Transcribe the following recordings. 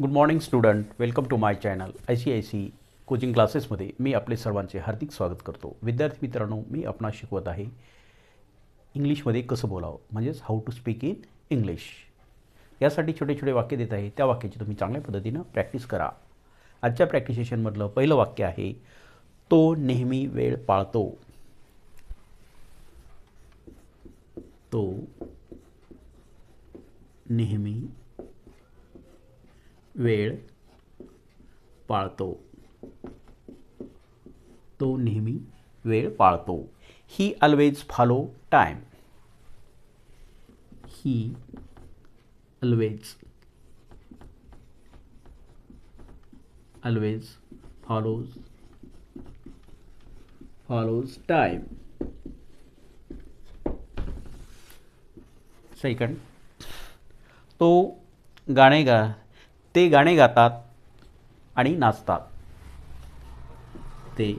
Good morning student welcome to my channel I C I C coaching क्लासेसमध्ये मी आपले सर्वांचे हार्दिक स्वागत करतो. विद्यार्थी मित्रांनो मी आपणास शिकवत आहे इंग्लिशमध्ये कसं बोलावं म्हणजेच how to speak in English यासाठी छोटे छोटे वाक्य देत आहे. त्या वाक्याची तुम्ही चांगल्या पद्धतीनं प्रॅक्टिस करा. आजच्या प्रॅक्टिस सेशनमधलं पहिलं वाक्य आहे तो नेहमी वेळ पाळतो. तो नेहमी वेळ पाळतो. तो नेहमी वेळ पाळतो. He always follow time he always always follows follows time second तो गाणे गा ते गाणे गातात आणि नाचतात. ते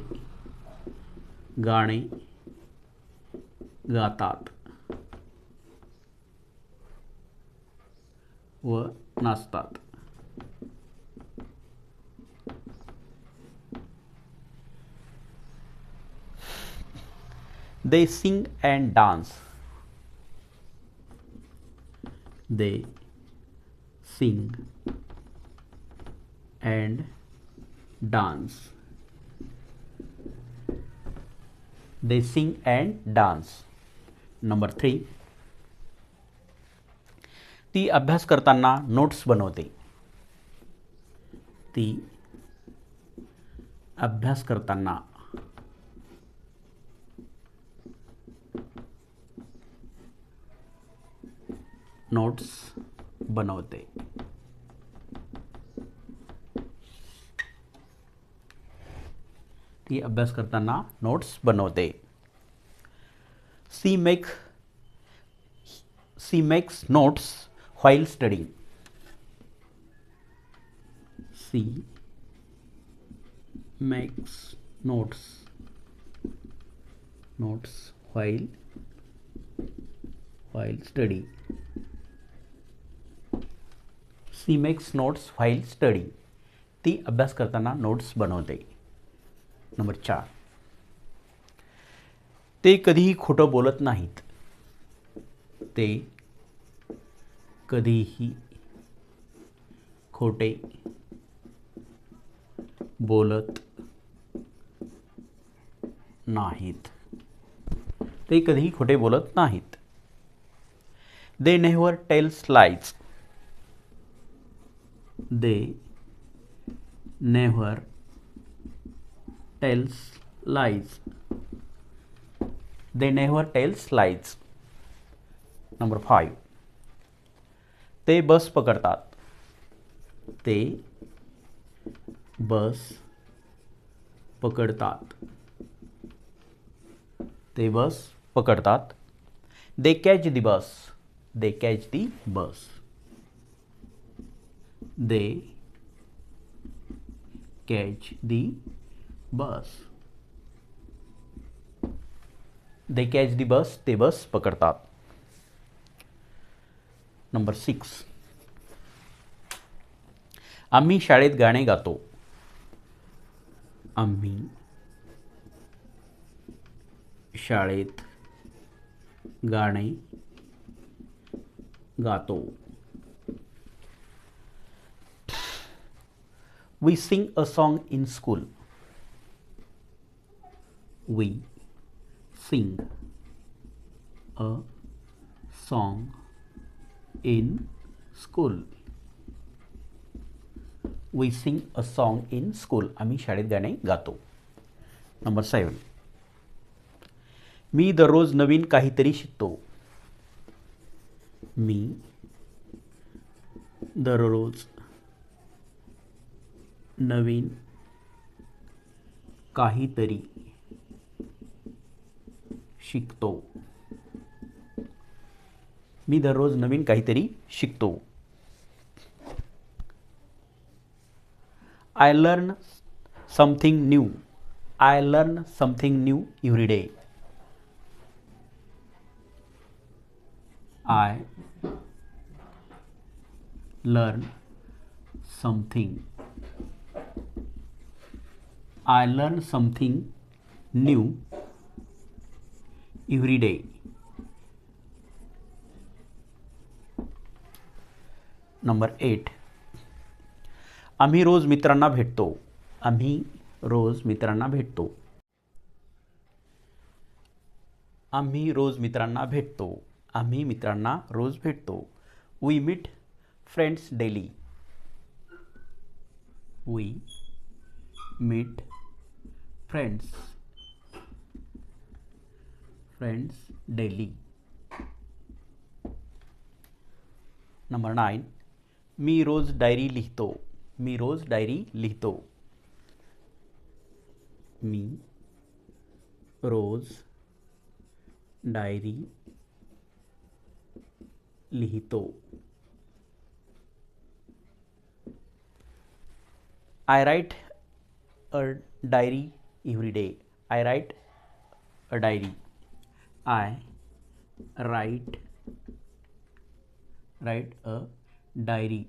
गाणे गातात व नाचतात. They sing and dance they sing and dance. They sing and dance. Number three ती अभ्यास करताना नोट्स बनवते ती अभ्यास करताना नोट्स बनवते ती अभ्यास करताना नोट्स बनवते. She make she makes notes while studying she makes notes notes while while study she makes notes while study ती अभ्यास करताना नोट्स बनवते नंबर चार. ते कधीही खोटं बोलत नाहीत. ते कधीही खोटे बोलत नाहीत. ते कधीही खोटे बोलत नाहीत. They never tell lies they never tells lies. They never tells lies. Number five ते बस पकडतात ते बस पकडतात ते बस पकडतात दे कॅच दी बस दे कॅच दी बस दे कॅच दी बस। दे कॅच दी बस ते बस पकडतात। नंबर सिक्स आम्ही शाळेत गाणे गातो। आम्ही शाळेत गाणे गातो। We sing a song in school we sing a song in school. We sing a song in school. आम्ही शाळेत गाणे गातो नंबर सेवन मी दररोज नवीन काहीतरी शिकतो मी दररोज नवीन काहीतरी शिकतो. मी दररोज नवीन काहीतरी शिकतो. I learn something new I learn something new every day I learn something I learn something new every day number eight आम्ही रोज मित्रांना भेटतो. आम्ही रोज मित्रांना भेटतो. आम्ही रोज मित्रांना भेटतो. आम्ही मित्रांना रोज भेटतो. We meet friends daily we meet friends friends daily number nine मी रोज डायरी लिहितो मी रोज डायरी लिहितो मी रोज डायरी लिहितो I write a diary every day I write a diary I write write a diary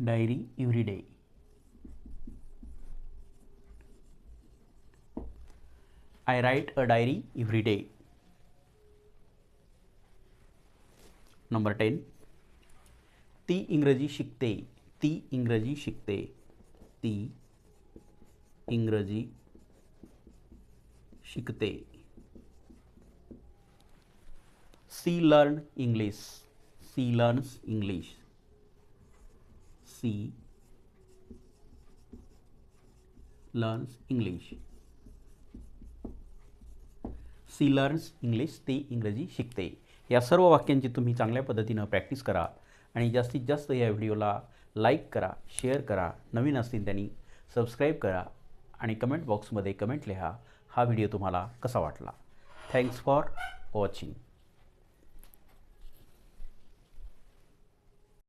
diary every day I write a diary every day number ten ती इंग्रजी शिकते ती इंग्रजी शिकते ती इंग्रजी शिकते. She learn English she learns English. She learns English. She learns English ती इंग्रजी शिकते. या सर्व वाक्यांची तुम्ही चांगल्या पद्धतीनं प्रॅक्टिस करा आणि जास्तीत जास्त या व्हिडिओला लाईक करा शेअर करा. नवीन असतील त्यांनी सबस्क्राईब करा आणि कमेंट बॉक्समध्ये कमेंट लिहा. हा व्हिडिओ तुम्हाला कसा वाटला? Thanks for watching